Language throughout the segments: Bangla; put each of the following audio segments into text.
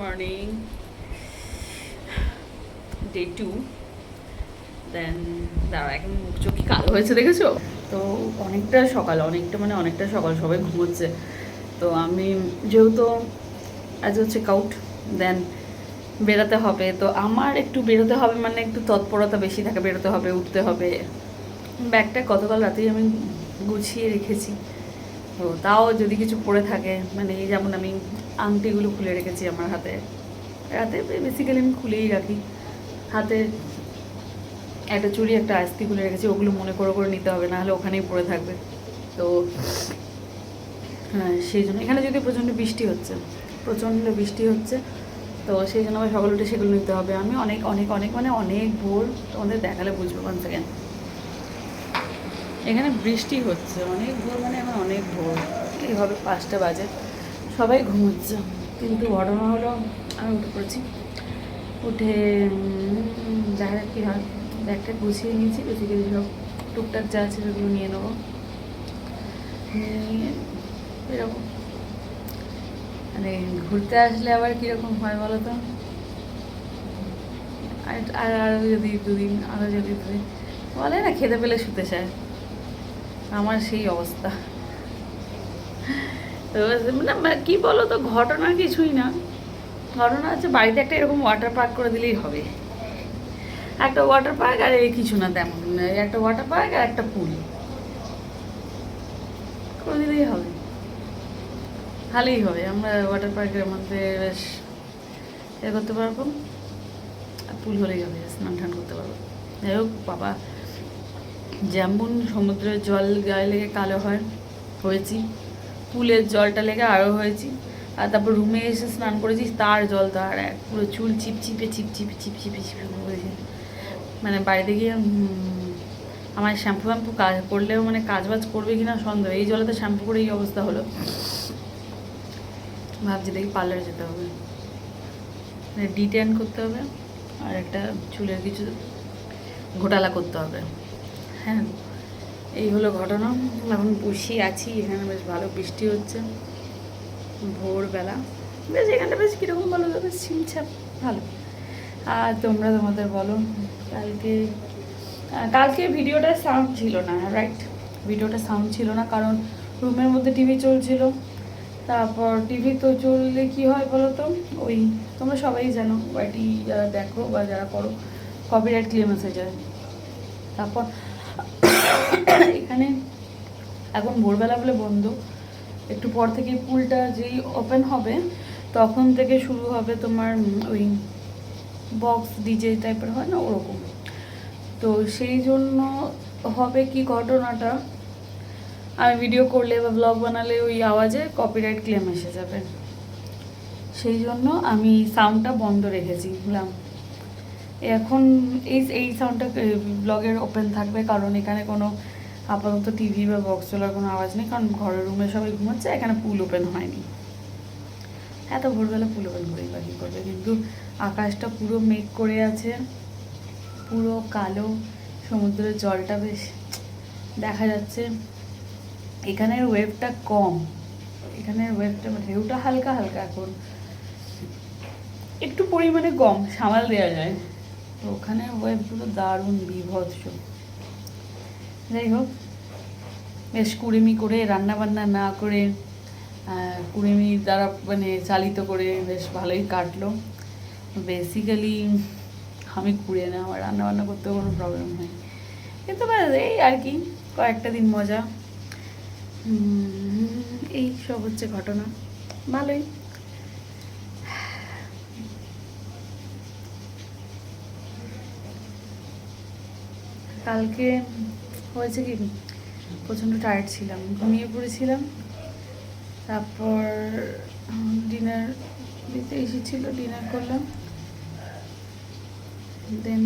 মর্নিং ডে টু দেন দাঁড়া এখন মুখ, চোখ কালো হয়েছে দেখেছ? তো অনেকটা সকাল, অনেকটা মানে অনেকটা সকাল, সবাই ঘুমোচ্ছে। তো আমি, যেহেতু আজ হচ্ছে কাউট দেন বেরোতে হবে। তো আমার একটু বেরোতে হবে মানে একটু তৎপরতা বেশি থাকে, বেরোতে হবে, উঠতে হবে। ব্যাগটা গতকাল রাতেই আমি গুছিয়ে রেখেছি। তো তাও যদি কিছু পড়ে থাকে মানে যেমন আমি আংটিগুলো খুলে রেখেছি আমার হাতে। রাতে বেসিক্যালি আমি খুলেই রাখি। হাতে একটা চুড়ি, একটা আস্তি খুলে রেখেছি, ওগুলো মনে করে করে নিতে হবে না হলে ওখানেই পড়ে থাকবে। তো হ্যাঁ সেই জন্য। এখানে যদি প্রচণ্ড বৃষ্টি হচ্ছে, প্রচণ্ড বৃষ্টি হচ্ছে, তো সেই জন্য আমার সকাল উঠে সেগুলো নিতে হবে। আমি অনেক অনেক অনেক মানে অনেক ভোর তোমাদের দেখালে বুঝব ওয়ান সেকেন্ড এখানে বৃষ্টি হচ্ছে, অনেক ভোর মানে আমার অনেক ভোর। এইভাবে পাঁচটা বাজে। সবাই ঘুমোচ্ছে। কিন্তু ঘটনা হলো, আমি উঠে পড়েছি। উঠে দেখা যাক কী হয়, ব্যাগটা গুছিয়ে নিয়েছি বেসিক্যালি সব টুকটাক যা আছে সেগুলো নিয়ে নেব। নিয়ে এরকম মানে ঘুরতে আসলে আবার কীরকম হয় বলো তো? আর আরও যদি দুদিন আরও যদি দুদিন, বলে না খেতে পেলে শুতে চায়। আমার সেই অবস্থা। তো মানে কি বলো তো ঘটনা কিছুই না। ঘটনা হচ্ছে বাড়িতে একটা এরকম ওয়াটার পার্ক করে দিলেই হবে। একটা ওয়াটার পার্ক আর এই কিছু না তেমন। একটা ওয়াটার পার্ক আর একটা পুল করে দিলেই হবে। ভালোই হবে। আমরা ওয়াটার পার্কের মধ্যে বেশ এ করতে পারব। আর পুল হলেই হবে। স্নান টান করতে পারব। যাই হোক, বাবা, যেমন সমুদ্রের জল গায়ে লেগে কালো হয়, হয়েছি। পুলের জলটা লেগে আরও হয়েছি। আর তারপর রুমে এসে স্নান করেছি, তার জল তো আর এক, পুরো চুল চিপচিপে চিপচিপে চিপচিপে চিপে করেছি মানে বাড়িতে গিয়ে আমার শ্যাম্পু ফ্যাম্পু কাজ করলেও মানে কাজ বাজ করবে কিনা সন্দেহ, এই জলে তো শ্যাম্পু করে এই অবস্থা হলো। ভাবছি দেখি পার্লারে যেতে হবে। মানে ডিটেন করতে হবে, আর একটা চুলের কিছু ঘোটালা করতে হবে। হ্যাঁ। এই হলো ঘটনা। এখন বসে আছি, এখানে বেশ ভালো বৃষ্টি হচ্ছে। ভোরবেলা। বেশ, এখানটা বেশ কীরকম বলো তো, বেশ ছিমছাপ ভালো। আর তোমরা তোমাদের বলো, কালকে কালকে ভিডিওটা সাউন্ড ছিল না রাইট ভিডিওটা সাউন্ড ছিল না, কারণ রুমের মধ্যে টিভি চলছিল। তারপর টিভি তো চললে কি হয় বলো তো? ওই, তোমরা সবাই জানো, ওয়াইটি যারা দেখো বা যারা করো কপিরাইট ক্লেম এসে যায় তারপর এখানে এখন ভোরবেলা বলে বন্ধ। একটু পর থেকে পুলটা যেই ওপেন হবে, তখন থেকে শুরু হবে তোমার ওই বক্স ডিজে টাইপের হয় না, ওরকম। তো সেই জন্য হবে কি ঘটনাটা? আমি ভিডিও করলে বা ব্লগ বানালে ওই আওয়াজে কপিরাইট ক্লেম এসে যাবে। সেই জন্য আমি সাউন্ডটা বন্ধ রেখেছি, বুঝলাম? এখন এই এই সাউন্ডটা ব্লগের ওপেন থাকবে, কারণ এখানে কোনো আপাতত টিভি বা বক্স চলার কোনো আওয়াজ নেই, কারণ ঘরের রুমে সবাই ঘুমাচ্ছে, এখানে পুল ওপেন হয়নি। এত ভোরবেলা পুল ওপেন করেই বাকি করবে, কিন্তু আকাশটা পুরো মেঘ করে আছে, পুরো কালো, সমুদ্রের জলটা বেশ দেখা যাচ্ছে। এখানের ওয়েভটা কম, এখানের ওয়েভটা ঢেউটা হালকা হালকা এখন, একটু পরিমাণে কম, সামাল দেওয়া যায়। তো ওখানে ওয়েবগুলো দারুণ বিভৎস। যাই হোক, বেশ কুড়েমি করে রান্না বান্না না করে কুড়েমি দ্বারা মানে চালিত করে বেশ ভালোই কাটলো। বেসিক্যালি আমি কুড়ে না, আমার রান্না বান্না করতেও কোনো প্রবলেম হয়। কিন্তু এই আর কি, কয়েকটা দিন মজা। এই সব হচ্ছে ঘটনা। ভালোই। কালকে হয়েছে কি? প্রচণ্ড টায়ার্ড ছিলাম, ঘুমিয়ে পড়েছিলাম। তারপর ডিনার দিতে এসেছিল ডিনার করলাম। দেন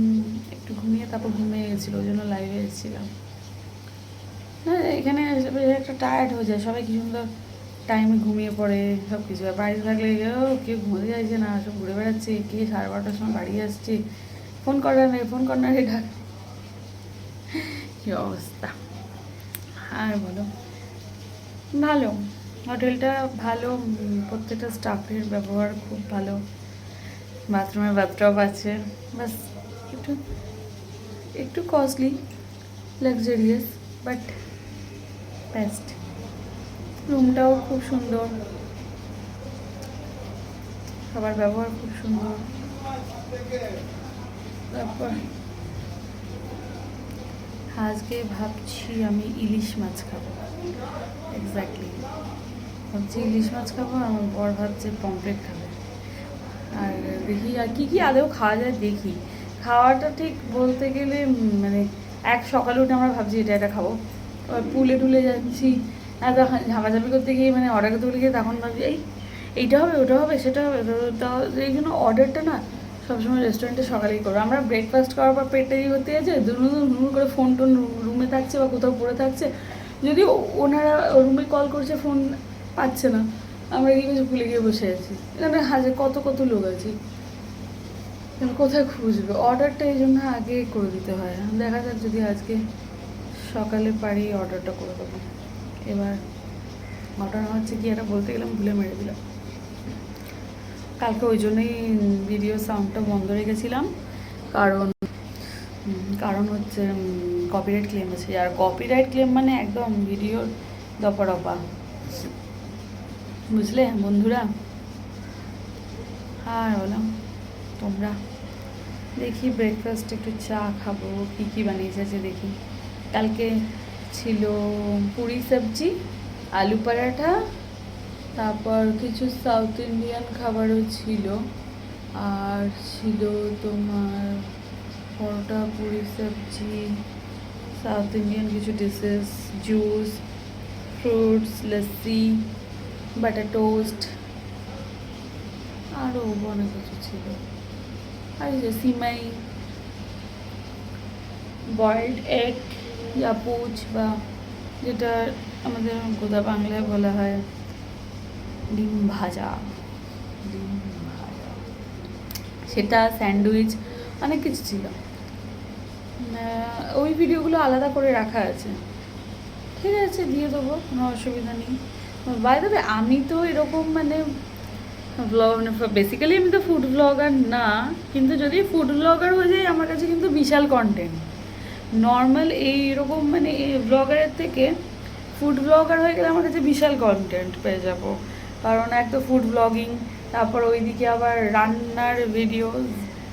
একটু ঘুমিয়ে তারপর ঘুমিয়ে গেছিল, ওই জন্য লাইভে এসেছিলাম না এখানে একটা টায়ার্ড হয়ে যায়, সবাই কি সুন্দর টাইমে ঘুমিয়ে পড়ে সব কিছু বাড়িতে থাকলে কেউ ঘুমোতে চাইছে না, সব ঘুরে বেড়াচ্ছে, কে সাড়ে বারোটার সময় বাড়ি আসছে? ফোন করার নেই ফোন করার নেই ডাক। কি অবস্থা? আর বলো। ভালো। হোটেলটা ভালো। প্রত্যেকটা স্টাফের ব্যবহার খুব ভালো। বাথরুমে বাথটব আছে। বাস একটু একটু কস্টলি লাক্সারিয়াস বাট বেস্ট রুমটাও খুব সুন্দর। সবার ব্যবহার খুব সুন্দর। তারপর আজকে ভাবছি আমি ইলিশ মাছ খাব। এক্স্যাক্টলি ভাবছি ইলিশ মাছ খাব, আমার বর ভাবছে পমফ্রেট খাবে। আর দেখি আর কী কী আদৌ খাওয়া যায় দেখি। খাওয়াটা ঠিক বলতে গেলে মানে এক সকালে উঠে আমরা ভাবছি এটা এটা খাব। পুলে টুলে যাচ্ছি। এত ঝামাঝামি করতে গিয়ে মানে অর্ডার করতে গিয়ে তখন ভাবছি, এই, এইটা হবে, ওটা হবে, সেটা হবে, তো এই জন্য অর্ডারটা না সবসময় রেস্টুরেন্টে সকালেই করো আমরা ব্রেকফাস্ট করার পর পেটটা ইয়ে হতে আছে দুনুন নুন করে ফোন টোন রুমে থাকছে বা কোথাও পড়ে থাকছে। যদি ওনারা রুমে কল করছে ফোন পাচ্ছে না। আমরা কি করছি ভুলে গিয়ে বসে আছি। এখানে হাজার কত কত লোক আছে? কোথায় খুঁজবে? অর্ডারটা এই জন্য আগে করে দিতে হয়। দেখা যাক যদি আজকে সকালে পারি অর্ডারটা করে দেবো। এবার অর্ডার হচ্ছে কি, এটা বলতে গেলাম ভুলে মেরে দিলাম। কালকে ওই জন্যই ভিডিও সাউন্ডটা বন্ধ রেখেছিলাম, কারণ কারণ হচ্ছে কপিরাইট ক্লেম আছে। আর কপিরাইট ক্লেম মানে একদম ভিডিওর দপা বুঝলে বন্ধুরা? আর বললাম তোমরা? দেখি ব্রেকফাস্ট একটু চা খাব, কী কী বানিয়েছে যে দেখি। কালকে ছিল পুরি সবজি, আলু পরাঠা তারপর কিছু সাউথ ইন্ডিয়ান খাবারও ছিল। আর ছিল তোমার পরোটা, পুরি, সবজি সাউথ ইন্ডিয়ান কিছু dishes juice fruits lassi butter toast আরও অনেক কিছু ছিল। আর যে সিমাই বয়েলড এগ ইয়া পুচ বা যেটা আমাদের গোদা বাংলায় বলা হয়। ডিম ভাজা। ডিম সেটা স্যান্ডউইচ, অনেক কিছু ছিল। ওই ভিডিওগুলো আলাদা করে রাখা আছে। ঠিক আছে, দিয়ে দেবো, কোনো অসুবিধা নেই। বাই দেবে আমি তো এরকম মানে ব্লগ মানে বেসিক্যালি আমি তো ফুড ব্লগার না, কিন্তু যদি ফুড ব্লগার হয়ে যায় আমার কাছে কিন্তু বিশাল কন্টেন্ট নর্মাল এই এইরকম মানে ব্লগারের থেকে ফুড ব্লগার হয়ে গেলে আমার কাছে বিশাল কন্টেন্ট পেয়ে যাব। কারণ এক তো ফুড ব্লগিং তারপর ওইদিকে আবার রান্নার ভিডিওস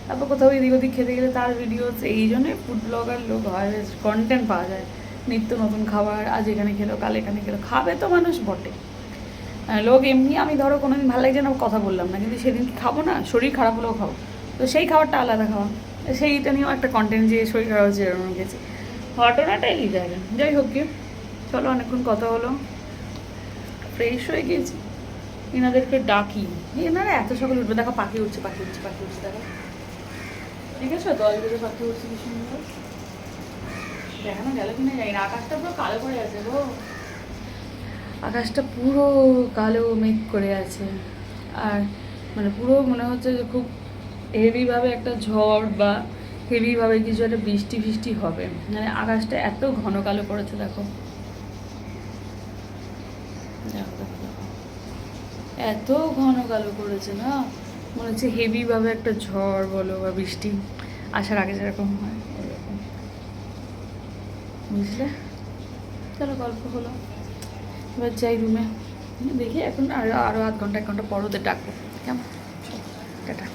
তারপর কোথাও এদিক ওদিক খেতে গেলে তার ভিডিওস এই জন্যই ফুড ব্লগার লোক হয় কন্টেন্ট পাওয়া যায়। নিত্য নতুন খাবার, আজ এখানে খেলো, কাল এখানে খেলো, খাবে তো মানুষ বটে। লোক এমনি, আমি ধরো কোনো দিন ভালো লাগছে না কথা বললাম না, কিন্তু সেদিন খাব না, শরীর খারাপ হলেও খাব। তো সেই খাবারটা আলাদা খাওয়া। সেইটা নিয়েও একটা কন্টেন্ট যে শরীর খারাপ হচ্ছে এরকম গেছি ঘটনাটা এই যাই হোক কি চলো অনেকক্ষণ কথা হলো। ফ্রেশ হয়ে গেছি এনাদেরকে ডাকি। এনারা এত সকালে উঠবে। দেখো পাখি উঠছে পাখি উঠছে পাখি উঠছে দেখো। ঠিক আছে? দল বেঁধে পাখি উঠছে কি সুন্দর। দেখানো গেল কিনা জানি না। আকাশটা পুরো কালো করে আছে গো। আকাশটা পুরো কালো মেঘ করে আছে। আর মানে পুরো মনে হচ্ছে যে খুব হেভিভাবে একটা ঝড় বা হেভিভাবে কিছু একটা বৃষ্টি ফিষ্টি হবে। মানে আকাশটা এত ঘন কালো করেছে দেখো, দেখো, দেখো। এত ঘন কালো করেছে না? মনে হচ্ছে হেভিভাবে একটা ঝড় বলো বা বৃষ্টি। আসার আগে যেরকম হয় ওরকম। বুঝলে? চলো গল্প হলো। এবার যাই রুমে দেখি এখন আরও আরও আধ ঘণ্টা এক ঘণ্টা পর ওদের ডাকবো। কেমন? টাটা।